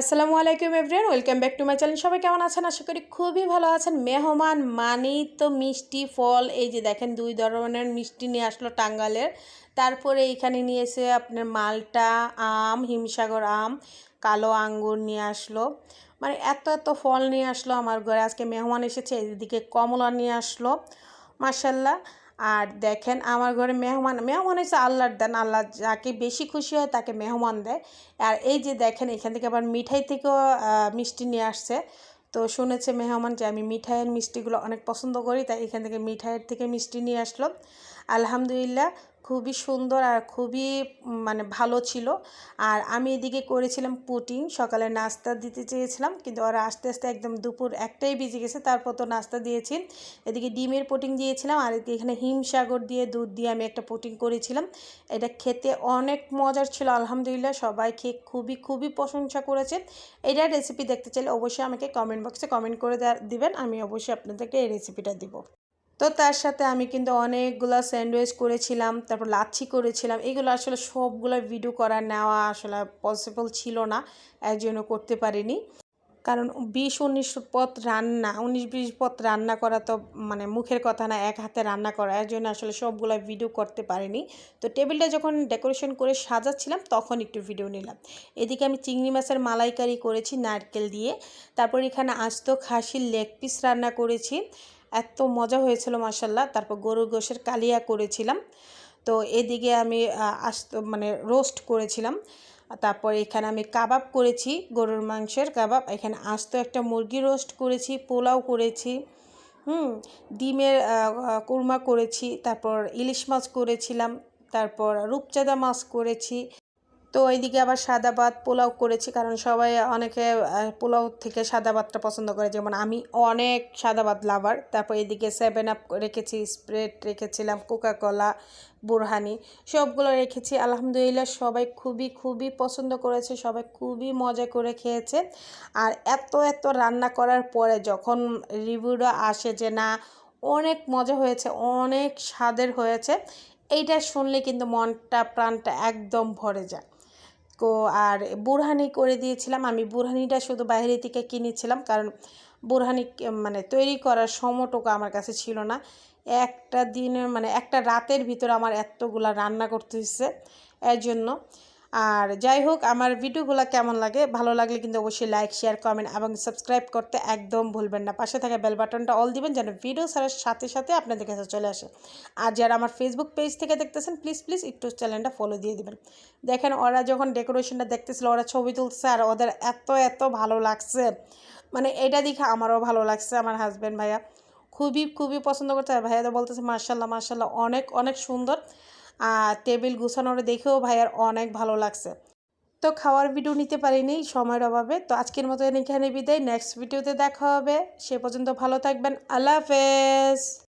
আসসালামু আলাইকুম everyone welcome back to my channel. সবাই কেমন আছেন? আশা করি খুবই ভালো আছেন। মেহমান মানেই তো মিষ্টি ফল, এই যে দেখেন দুই ধরনের মিষ্টি নিয়ে আসলো টাঙ্গালের। তারপরে এইখানে নিয়ে এসে আপনার মালটা, আম, হিমসাগর আম, কালো আঙ্গুর নিয়ে আসলো। মানে এত এত ফল নিয়ে আসলো আমার ঘরে। আজকে মেহমান এসেছে, এদিকে কমলা নিয়ে আসলো মার্শাল্লাহ আর দেখেন আমার ঘরে মেহমান মেহমান হয়েছে আল্লাহর দেন, আল্লাহ যাকে বেশি খুশি হয় তাকে মেহমান দেয়। আর এই যে দেখেন এখান থেকে আবার মিঠাই থেকেও মিষ্টি নিয়ে আসছে। তো শুনেছে মেহমান যে আমি মিঠাইয়ের মিষ্টিগুলো অনেক পছন্দ করি, তাই এখান থেকে মিঠাইয়ের থেকে মিষ্টি নিয়ে আসলো। আলহামদুলিল্লাহ খুবই সুন্দর আর খুবই মানে ভালো ছিল। আর আমি এদিকে করেছিলাম পুটিং, সকালে নাস্তা দিতে চেয়েছিলাম, কিন্তু ওরা আস্তে আস্তে একদম দুপুর একটাই বেজে গেছে, তারপর তো নাস্তা দিয়েছি। এদিকে ডিমের পুটিং দিয়েছিলাম, আর এদিকে এখানে হিমসাগর দিয়ে দুধ দিয়ে আমি একটা পুটিং করেছিলাম। এটা খেতে অনেক মজার ছিল, আলহামদুলিল্লাহ, সবাই খেয়ে খুবই খুবই প্রশংসা করেছে। এটা রেসিপি দেখতে চাইলে অবশ্যই আমাকে কমেন্ট বক্সে কমেন্ট করে দিবেন, আমি অবশ্যই আপনাদেরকে এই রেসিপিটা দিব। তো তার সাথে আমি কিন্তু অনেকগুলো স্যান্ডউইচ করেছিলাম, তারপর লাচ্ছি করেছিলাম, এগুলো আসলে সবগুলো ভিডিও করা নেওয়া আসলে পসিবল ছিল না, এর জন্য করতে পারিনি। কারণ বিশ উনিশ পথ রান্না, উনিশ বিশ পথ রান্না করা তো মানে মুখের কথা না, এক হাতে রান্না করা, এর জন্য আসলে সবগুলো ভিডিও করতে পারিনি। তো টেবিলটা যখন ডেকোরেশন করে সাজাচ্ছিলাম, তখন একটু ভিডিও নিলাম। এদিকে আমি চিংড়ি মাছের মালাইকারি করেছি, নারকেল দিয়ে। তারপর এখানে আস্ত খাসির লেগ পিস রান্না করেছি। এত মজা হয়েছিল মাসাল্লাহ তারপর গরুর গোশের কালিয়া করেছিলাম। তো এদিকে আমি আস্ত মানে রোস্ট করেছিলাম। তারপর এখানে আমি কাবাব করেছি, গরুর মাংসের কাবাব। এখানে আস্ত একটা মুরগি রোস্ট করেছি, পোলাও করেছি, হুম, ডিমের কুরমা করেছি, তারপর ইলিশ মাছ করেছিলাম, তারপর রূপচাঁদা মাছ করেছি। তো এইদিকে আবার সাদা ভাত পোলাও করেছি, কারণ সবাই অনেকে পোলাও থেকে সাদা ভাতটা পছন্দ করে। যেমন আমি অনেক সাদা ভাত লাভার। তারপর এদিকে সেভেন আপ রেখেছি স্প্রেড রেখেছিলাম কোকাকলা বুরহানি, সবগুলো রেখেছি। আলহামদুলিল্লাহ সবাই খুবই খুবই পছন্দ করেছে, সবাই খুবই মজা করে খেয়েছে। আর এত এত রান্না করার পরে যখন রিভিউটা আসে যে না, অনেক মজা হয়েছে, অনেক স্বাদের হয়েছে, এইটা শুনলে কিন্তু মনটা, প্রাণটা একদম ভরে যায়। কো আর বুরহানি করে দিয়েছিলাম। আমি বুরহানিটা শুধু বাইরে থেকে কিনেছিলাম কারণ বুরহানি মানে তৈরি করার সময়টুকু আমার কাছে ছিল না। একটা দিনের মানে একটা রাতের ভিতরে আমার এতগুলা রান্না করতে হয়েছে এর জন্য আর যাই হোক, আমার ভিডিওগুলো কেমন লাগে, ভালো লাগলে কিন্তু অবশ্যই লাইক শেয়ার কমেন্ট এবং সাবস্ক্রাইব করতে একদম ভুলবেন না। পাশে থাকা বেল বাটনটা অল দিবেন যেন ভিডিও ছাড়ার সাথে সাথে আপনাদের কাছে চলে আসে। আর যারা আমার ফেসবুক পেজ থেকে দেখতেছেন প্লিজ প্লিজ একটু চ্যানেলটা ফলো দিয়ে দিবেন। দেখেন, ওরা যখন ডেকোরেশনটা দেখতেছিল, ওরা ছবি তুলছে আর ওদের এত এত ভালো লাগছে। মানে এটা দেখে আমারও ভালো লাগছে, আমার হাজব্যান্ড ভাইয়া। খুবই খুবই পছন্দ করছে ভাইয়া তো বলতেছে মার্শাল্লাহ মার্শাল্লাহ অনেক অনেক সুন্দর। টেবিল গুছানোর দেখেও ভাইয়ার অনেক ভালো লাগছে। তো খাওয়ার ভিডিও নিতে পারিনি, সময়ের অভাবে। তো আজকের মতো এখানে বিদায়। নেক্সট ভিডিওতে দেখা হবে। সে পর্যন্ত ভালো থাকবেন। আল্লাহ হাফেজ।